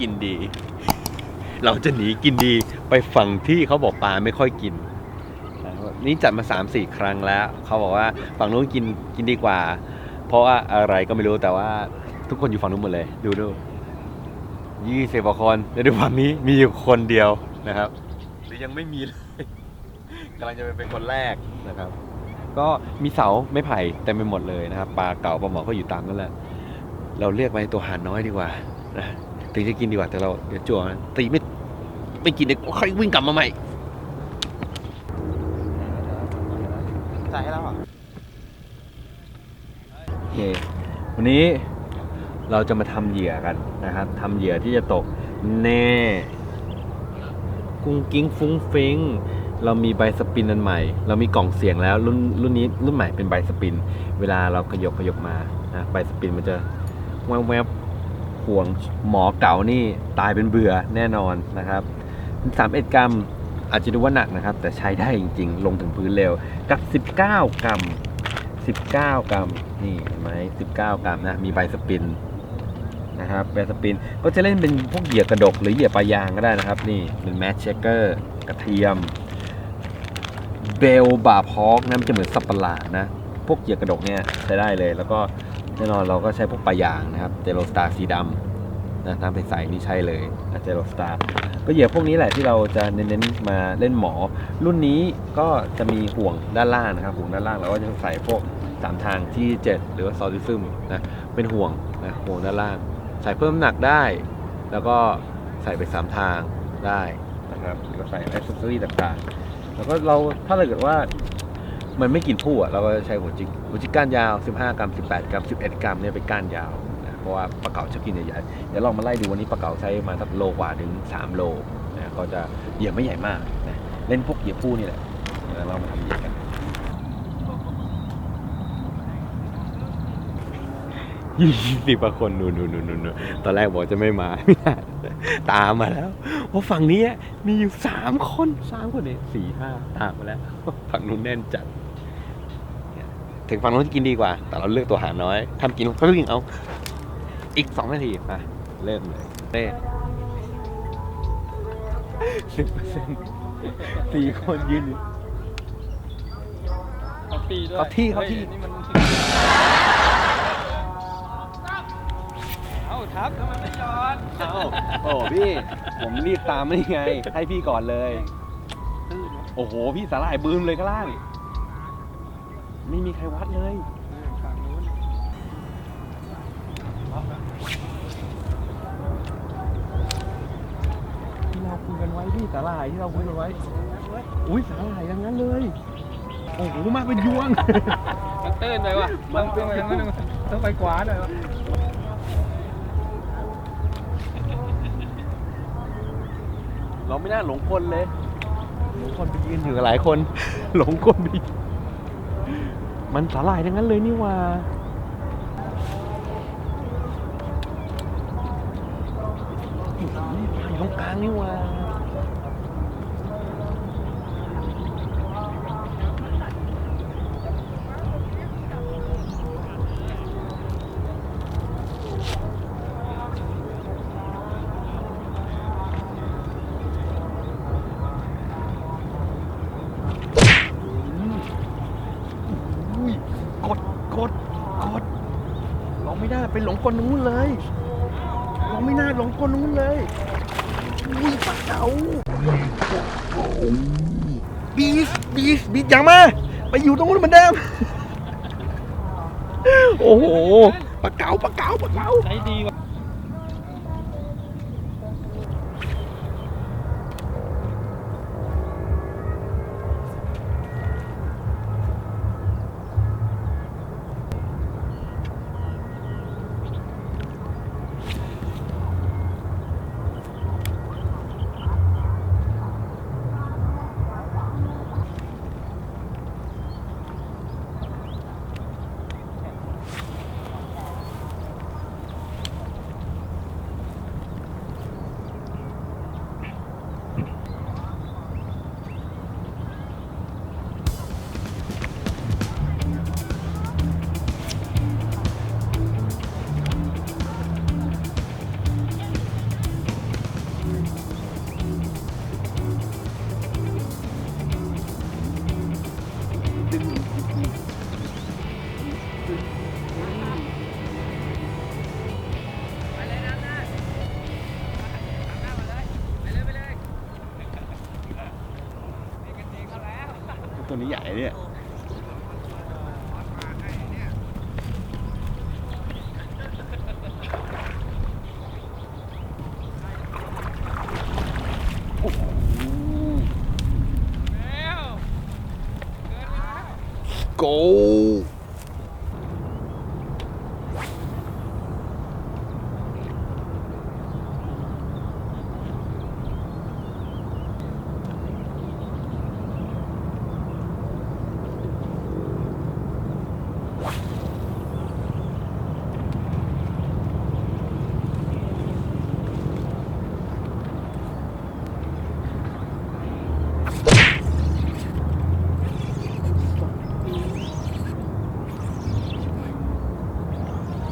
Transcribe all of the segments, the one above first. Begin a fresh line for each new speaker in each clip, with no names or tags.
กินดี เราจะหนีกินดีไปฝั่งที่เขาบอกปลาไม่ค่อยกิน นี่จัดมา3 4ครั้งแล้ว เขาบอกว่าฝั่งนู้นกินกินดีกว่า เพราะว่าอะไรก็ไม่รู้แต่ว่าทุกคนอยู่ฝั่งนู้นหมดเลย ดูดูยี่สิบกว่าคนแล้วดูฝั่งนี้มีอยู่คนเดียวนะครับ หรือยังไม่มีเลยกำลังจะเป็นคนแรกนะครับ ก็มีเสาไม่ไผ่เต็มไปหมดเลยนะครับปลาเก่าปลาหมอก็อยู่ตามนั่นแหละเราเรียกไปตัวหานน้อยดีกว่านะ ถึงจะกินดีกว่าแต่เราเดี๋ยวจั่วมันตีไม่ไม่กินเดี๋ยวค่อยวิ่งกลับมาใหม่จ่ายให้แล้วอะโอเควันนี้เราจะมาทำเหยื่อกันนะครับทำเหยื่อที่จะตกแน่ กุ้งกิ้งฟุ้งฟิงเรามีใบสปินอันใหม่ เรามีกล่องเสียงแล้วรุ่นรุ่นนี้รุ่นใหม่เป็นใบสปิน เวลาเราขยบขยบมานะใบสปินมันจะแวบแวบ ห่วงหมอเก่านี่ตายเป็นเบื่อแน่นอนนะครับสามเอ็ดกรัมอาจจะดูว่าหนักนะครับ แต่ใช้ได้จริง ๆ ลงถึงพื้นเร็วกับ 19 กรัม 19 กรัมนี่เห็นไหม19 กรัมนะมีใบสปินนะครับใบสปินก็จะเล่นเป็นพวกเหยื่อกระดกหรือเหยื่อปลายางก็ได้นะครับ นี่เป็นแมชเชเกอร์กระเทียม เบลบาพอกนะมันจะเหมือนสับปะหลาดนะ พวกเหยื่อกระดกเนี่ยใช้ได้เลยแล้วก็ แน่นอนเราก็ใช้พวกปลายางนะครับเจโรสตาร์สีดำนะน้ำใสๆนี่ใช่เลยเจโรสตาร์ก็เหยื่อพวกนี้แหละที่เราจะเน้นๆมาเล่นหมอ รุ่นนี้ก็จะมีห่วงด้านล่างนะครับห่วงด้านล่างเราก็จะใส่พวกสามทางที่7หรือว่าซอลิซึมนะเป็นห่วงนะห่วงด้านล่าง ใส่เพิ่มหนักได้ แล้วก็ใส่ไปสามทางได้นะครับหรือว่าใส่แอ c เซสซอรี่ต่างๆ แล้วก็เราถ้าเราเกิดว่า มันไม่กินผู้อะเราก็ใช้หัวจิกหัวจิกก้านยาว 15 กรัม 18 กรัม 11 กรัมเนี่ยเป็นก้านยาวนะเพราะว่าปลาเก๋าชอบกินใหญ่ๆเดี๋ยวลองมาไล่ดูวันนี้ปลาเก๋าใช้มาสักโลกว่าถึง 3 โลนะก็จะเหยื่อไม่ใหญ่มากนะเล่นพวกเหยื่อผู้นี่แหละเดี๋ยวเรามาทำเหยื่อกันยี่สิบคนนู่นนู่นนู่นนู่นตอนแรกบอกจะไม่มาไม่ได้ตามมาแล้วเพราะฝั่งนี้มีอยู่สามคนสามคนเนี่ยสี่ห้าตามมาแล้ว ฝั่งนู้นแน่นจัด ถึงฝั่งนู้นจะกินดีกว่า แต่เราเลือกตัวหารน้อยทำกินก็วิ่งเอา อีกสองนาทีมาเริ่มเลยเต้สิบเปอร์เซ็นต์สี่คนยืนอยู่
เขาที่ด้วย
เขาที่เขาที่
ฮ้ยนี่มันเอ้าทับทำไมไม่ยอด
เอ้าโอ้พี่ ผมรีบตามไม่ไงให้พี่ก่อนเลย
ตื้นวะ
โอ้โห พี่สาหร่ายบืมเลยข้างล่าง ไม่มีใครวัดเลย
ฝั่งนู้น
ที่เราคุยกันไว้พี่สาหร่ายที่เราคุยกันไว้ อุ้ยสาหร่ายอย่างนั้นเลย โอ้โหมาเป็นยวง
มันตื้นไปว่ะต้องต้องไปต้องต้องไปขวาหน่อยวะ
เราไม่น่าหลงคนเลย หลงคนไปยืนอยู่กับหลายคน หลงคนไป มันสาหร่ายทั้งนั้นเลยนี่ว่า อยู่ตรงกลางนี่ว่า อุ้ยกดกดกดเรา ไปหลงกลนู้นเลย เราไม่น่าหลงกลนู้นเลยอุ้ยปลาเก๋าบีสบีสบีสอย่างมาไปอยู่ตรงนู้นเหมือนเดิม โอ้โหปลาเก๋าปลาเก๋าปลาเก๋า
ใจดีว่ะ
ตัวนี้ใหญ่เนี่ย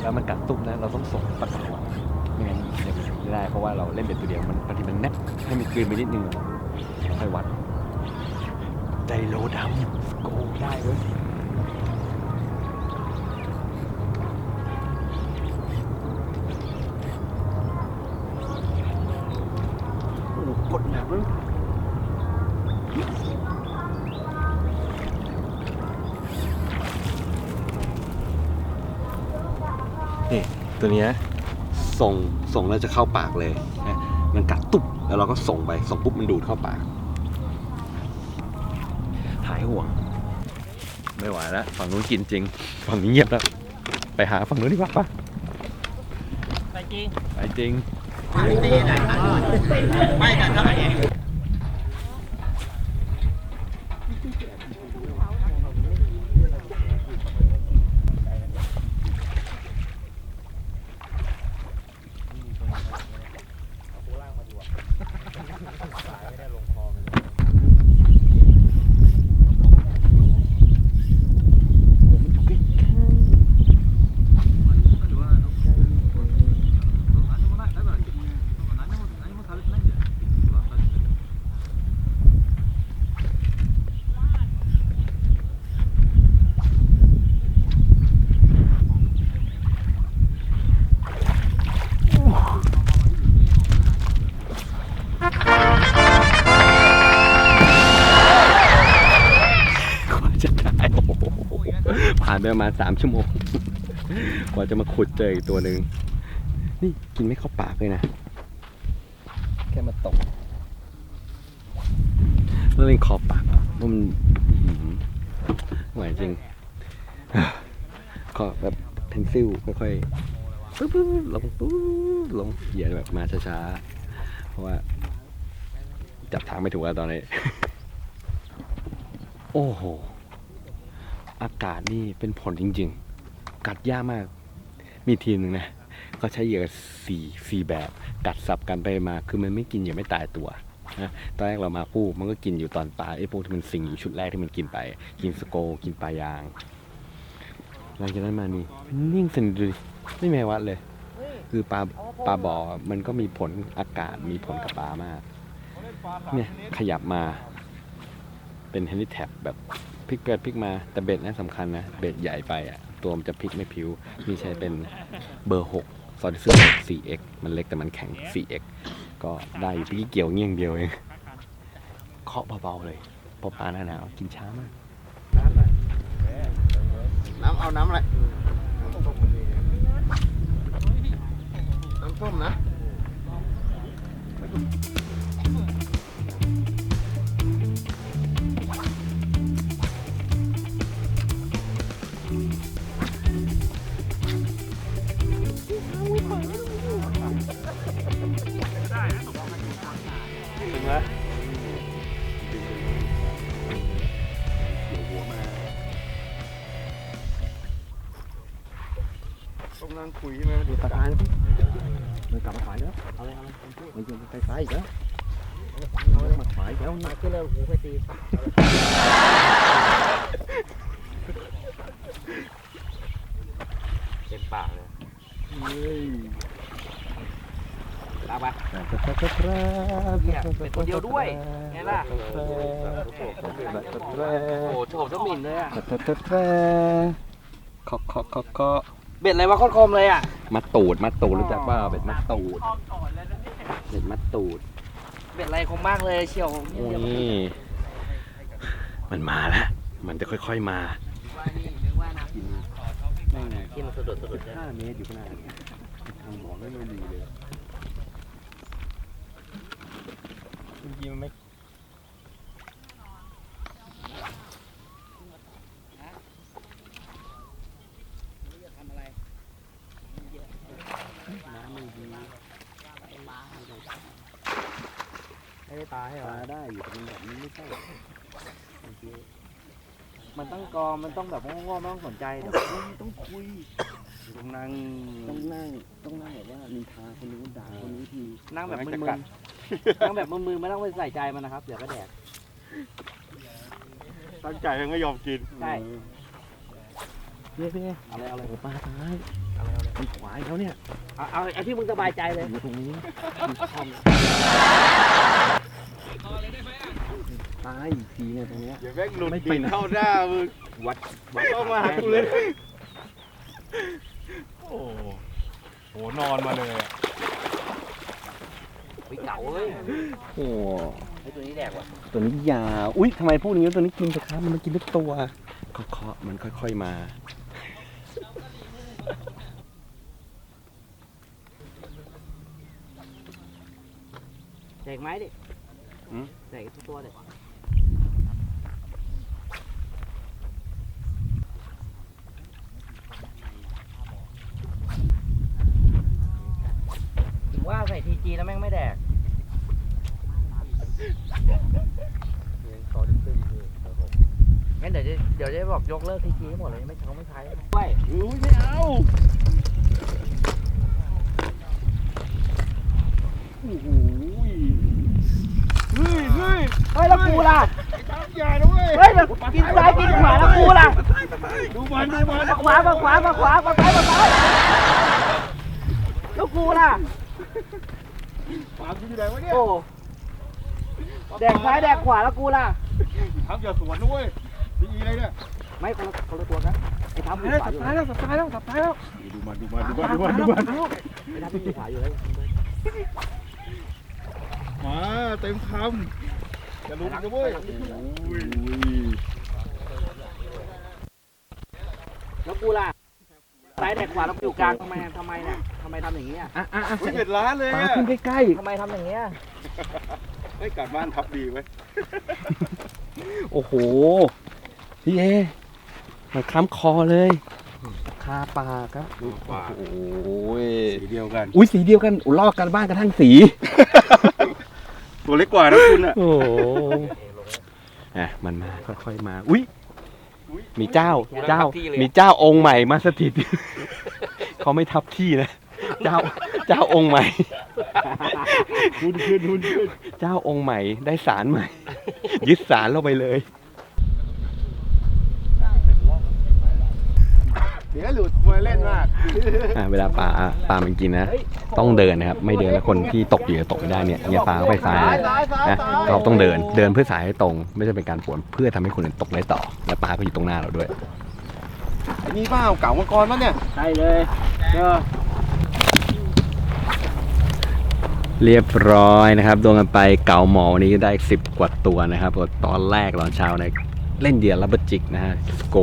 แล้ว
มันกัดตุ้มนะเราต้องส่งปากกาไม่งั้นเดี๋ยวมันไม่ได้เพราะว่าเราเล่นเป็นตัวเดียวมันบางทีมันแนบให้มันกลืนไปนิดนึงค่อยวัดไดโลดำโกได้เว้ยโอ้โหกดหนักเลย นี่ตัวเนี้ยส่งส่งแล้วจะเข้าปากเลยนะมันกัดตุ๊บแล้วเราก็ส่งไปส่งปุ๊บมันดูดเข้าปาก หายห่วง ไม่ไหวแล้วฝั่งนู้นกินจริง ฝั่งนี้เงียบแล้วไปหาฝั่งนู้นดีกว่าปะ
ไปจริง
ไปจริง
ไม่กันเท่าไหร่
กว่าจะได้โอ้โหผ่าน ไปประมาณสามชั่วโมง กว่าจะมาขุดเจออีกตัวหนึ่งนี่กินไม่เข้าปากเลยนะ แค่มาตกแล้วเล่นคอปากอะว่ามันอื้อหือไหวจริงก็แบบเพนซิลค่อยๆปึ๊บปึ๊บลงปึ๊บลงเหยียดแบบมาช้าๆ เพราะว่า จับทางไม่ถูกแล้วตอนนี้ โอ้โห อากาศนี่เป็นผลจริง ๆ กัดยากมาก มีทีมหนึ่งนะเขาใช้เหยื่อสี่สี่แบบกัดสับกันไปมาคือมันไม่กินเหยื่อไม่ตายตัวนะตอนแรกเรามาคู่มันก็กินอยู่ตอนปลายไอ้พวกที่มันสิงอยู่ชุดแรกที่มันกินไป กินสโกกินปลายางหลังจากนั้นมานี่นิ่งสนิทเลยไม่มีวัดเลย คือปลาปลาบ่อมันก็มีผลอากาศมีผลกับปลามาก เนี่ยขยับมาเป็นเฮลิแท็บแบบ พลิกไปพลิกมาแต่เบ็ดนะสำคัญนะเบ็ดใหญ่ไปอะตัวมันจะพลิกไม่พิ้วมีใช้เป็นเบอร์6ซอดิซึ 4x มันเล็กแต่มันแข็ง 4x ก็ได้อยู่พี่เกี่ยวเงี้ยงเดียวเองเคาะเบาๆเลยเพราะปลาหน้าหนาวกินช้ามาก
น้ำเอาน้ำอะไร กำลังคุยใช่ไหมดูตาร
มันกลับมาขายแล้ว
เอาเลยเอาเลย
มันจะไปขายอีกแล้วเอาเลยมาขายแล้ว
มาขึ้นเลยหูไปตี
เต็มปากเลยเฮ้ย
ลาไป
เนี่ยเป็นตัวเดียวด้วยไงล่ะโอ้โหโฉบสมินเลยอะ
เคาะเคาะเคาะ เคาะ
เบ็ดอะไรวะโคตรคมเลยอะ
มัดตูดมัดตูดรู้จักเปล่าเบ็ดมัดตูดเบ็ดมัดตูด
เบ็ดอะไรคมมากเลยเชียว
นี่มันมาแล้วมันจะค่อย ๆมา
ว่านี่นึกว่านะ
แม่งไง
ที่มันสะดุดสะดุด
ห้าเมตรอยู่ข้างหน้าทางหมอไม่ไม่ดีเลย
จริงๆมันไม่
ทำอะไร
น้ำไม่ดี
ไม่ได้ปลาให้
ป
เหรอ
ลาได้อยู่แต่มันแบบนี้ไม่ใช่โอเค
มันต้องกอมันต้องแบบโง่ๆไม่ต้องสนใจเดี๋ยว
ต้องคุยต้องนั่งต้องนั่งต้องนั่งแบบว่านินทาคนนู้นด่าคนนี้ที
นั่งแบบ
ไม่
มึ
จะ
น
กัด
ๆนั่งแบบมึนๆไม่ต้องไปใส่ใจมันนะครับ เดี๋ยวก็แดก
ตั้งใจมันก็ยอมกิน
ใช่
เพี่พี่
เอาเลยเอาเลย
โอ้ปลาตายมันขวายเขาเนี่ย
เอาเอาเอาที่มึงสบายใจเลย
อยู่ตรงนี้ตายอีกทีเนี่ยตรงเนี้ย
อย่าแม่งหลุด
ไม่
ดิ
ไป
น
ไหน
เข้าหน้ามึง
วัด
เข้ามาหากูเลย โอ้โหนอนมาเลยอะ
วิเก่าเลย
โอ้
ไอตัวนี้แดกว่ะ
ตัวนี้ยาวอุ้ยทำไมพวกนี้ตัวนี้กินเถอะครับมันมากินทุกตัวเคาะๆมันค่อย ๆมา
แดกไหมดิแดกทุกตัวเลยถึงว่าใส่ทีจีแล้วแม่งไม่แดก งั้นเดี๋ยวจะเดี๋ยวจะบอกยกเลิกทีทีให้หมดเลยไม่เขาไม่ใช้ไม่
อุ้ยไม่เอาโอ้โหเฮ้ยเฮ้ย
เฮ้ยแล้วกูล่ะ
อย่านะเว้ย
เฮ้ยแล้ว กินซ้ายกินขวาแล้วกูล่ะ
ดูมันดูมัน
มาขวามาขวามาขวามาซ้ายมาซ้ายแล้วกูล่ะ
ปากูอยู่ไหนวะเนี่ย
โอ้แดกซ้ายแดกขวาแล้วกูล่ะ
ทำอย่าสวนนะเว้ยดีอะไรเนี่ย
ไม่คนละคนละตัวกันไอ้ทับอยู่ขวาอยู่
ตายแล้วตายแล้วตายแล้ว
ดูมันดูมันดูมันดูมันดูมัน
ไอ้ทับอขวาอยู่แล้ว
มาเต็มคำ จะลุ้นนะเว้ยอุ้ย
แล้วกูล่ะซ้ายแดกขวาแล้วกูอยู่กลางทำไมทำไมเนี่ยทำไมทำอย่างนี้อะ
อะอะอะ
อุ้ยเบ็ดล้านเลย
ปลา
อะ
ขึ้นใกล้
ทำไมทำอย่างนี้ย
ไอ้ยกัดบ้านทับดีไว้ย
ๆโอ้โหพี่เอมันค้ำคอเลยคาปากครับโอ้โห
สีเดียวกัน
อุ้ยสีเดียวกันอุลอกกันบ้านกระทั่งสี
ตัวเล็กกว่านะคุณอะ
โอ้โหอะมันมาค่อยๆมา อุ้ยมีเจ้าเจ้า มีเจ้าองค์ใหม่มาสถิต เขาไม่ทับที่นะ เจ้าเจ้าองค์ใหม่
คุณขึ้นคุณขึ้น
เจ้าองค์ใหม่ได้สารใหม่ ยึดสารเราไปเลย
เดี๋ยวหลุดมาเล่น มาก
อะเวลาปลาปลามันกินนะ ต้องเดินนะครับ ไม่เดินแล้วคนที่ตกเหยื่อตกไม่ได้เนี่ยเนี่ยปลาก็ไปซ้ายเลยนะเราต้องเดินเดินเพื่อสายให้ตรง ไม่ใช่เป็นการปวนเพื่อทำให้คนอื่นตกได้ต่อ และปลาก็อยู่ตรงหน้าเราด้วย
ไอ้นี่เปล่าเก่ามังกรมั้เนี่ย
ใช่เลยเออ
เรียบร้อยนะครับโดนกันไปเก่าหมอวันนี้ก็ได้สิบกว่าตัวนะครับตอนแรกตอนเช้าเนี่ย เล่นเหยื่อรับจิกนะฮะสโก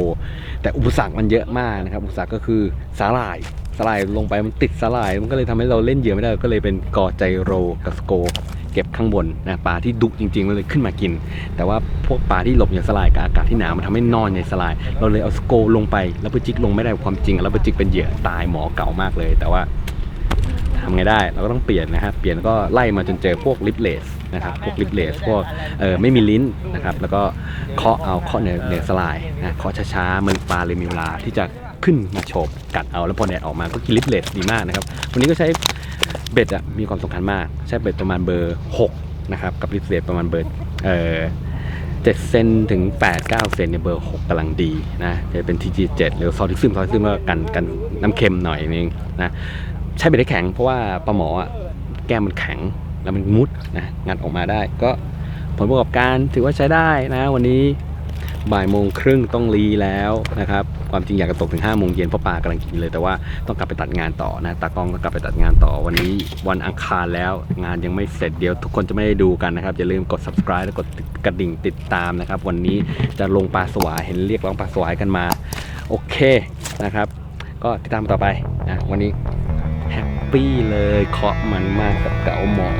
แต่อุปสรรคมันเยอะมากนะครับ อุปสรรคก็คือสาหร่ายสาหร่ายลงไปมันติดสาหร่าย มันก็เลยทำให้เราเล่นเหยื่อไม่ได้ก็เลยเป็นกอใจโรกับสโก เก็บข้างบนนะปลาที่ดุจริงๆมันเลยขึ้นมากิน แต่ว่าพวกปลาที่หลบอยู่ในสลายกับอากาศที่หนาวมันทำให้นอนในสลาย เราเลยเอาสโกลงไปแล้วปจิกลงไม่ได้ความจริงแล้วปจิกเป็นเหยื่อตายหมอเก่ามากเลย แต่ว่า ทำไงได้เราก็ต้องเปลี่ยนนะครับเปลี่ยนแล้วก็ไล่มาจนเจอพวกลิปเลสนะครับพวกลิปเลสพวกเออไม่มีลิ้นนะครับแล้วก็เคาะเอาเคาะในในสลายนะเคาะช้าๆมันปลาเลยมีเวลาที่จะขึ้นมาโฉบกัดเอาแล้วพอแดดออกมาก็กินลิปเลสดีมากนะครับวันนี้ก็ใช้เบ็ดอะมีความสำคัญมาก ใช้เบ็ดประมาณเบอร์ 6 นะครับ กับลิปเลสประมาณเบอร์เออ7เซนถึง 8 9 เซนเนี่ยเบอร์ 6กำลังดีนะจะเป็น TG7 หรือซอลิซึมซอลิซึมก็กันกันน้ำเค็มหน่อยนึงนะ ใช้เบ็ดให้แข็งเพราะว่าปลาหมอแก้มมันแข็งแล้วมันมุดนะงัดออกมาได้ ก็ผลประกอบการถือว่าใช้ได้นะ วันนี้บ่ายโมงครึ่งต้องรีแล้วนะครับความจริงอยากจะตกถึง5้าโมงเย็นเพราะปลากำลังกินเลย แต่ว่าต้องกลับไปตัดงานต่อนะตากล้องต้องกลับไปตัดงานต่อวันนี้วันอังคารแล้วงานยังไม่เสร็จเดี๋ยวทุกคนจะไม่ได้ดูกันนะครับอย่าลืมกด subscribe และกดกระดิ่งติดตามนะครับ วันนี้จะลงปลาสวายเห็นเรียกร้องปลาสวายกันมา โอเคนะครับ ก็ติดตามต่อไปนะวันนี้ ปี้เลยเคาะมันมากกับเก๋าหมอ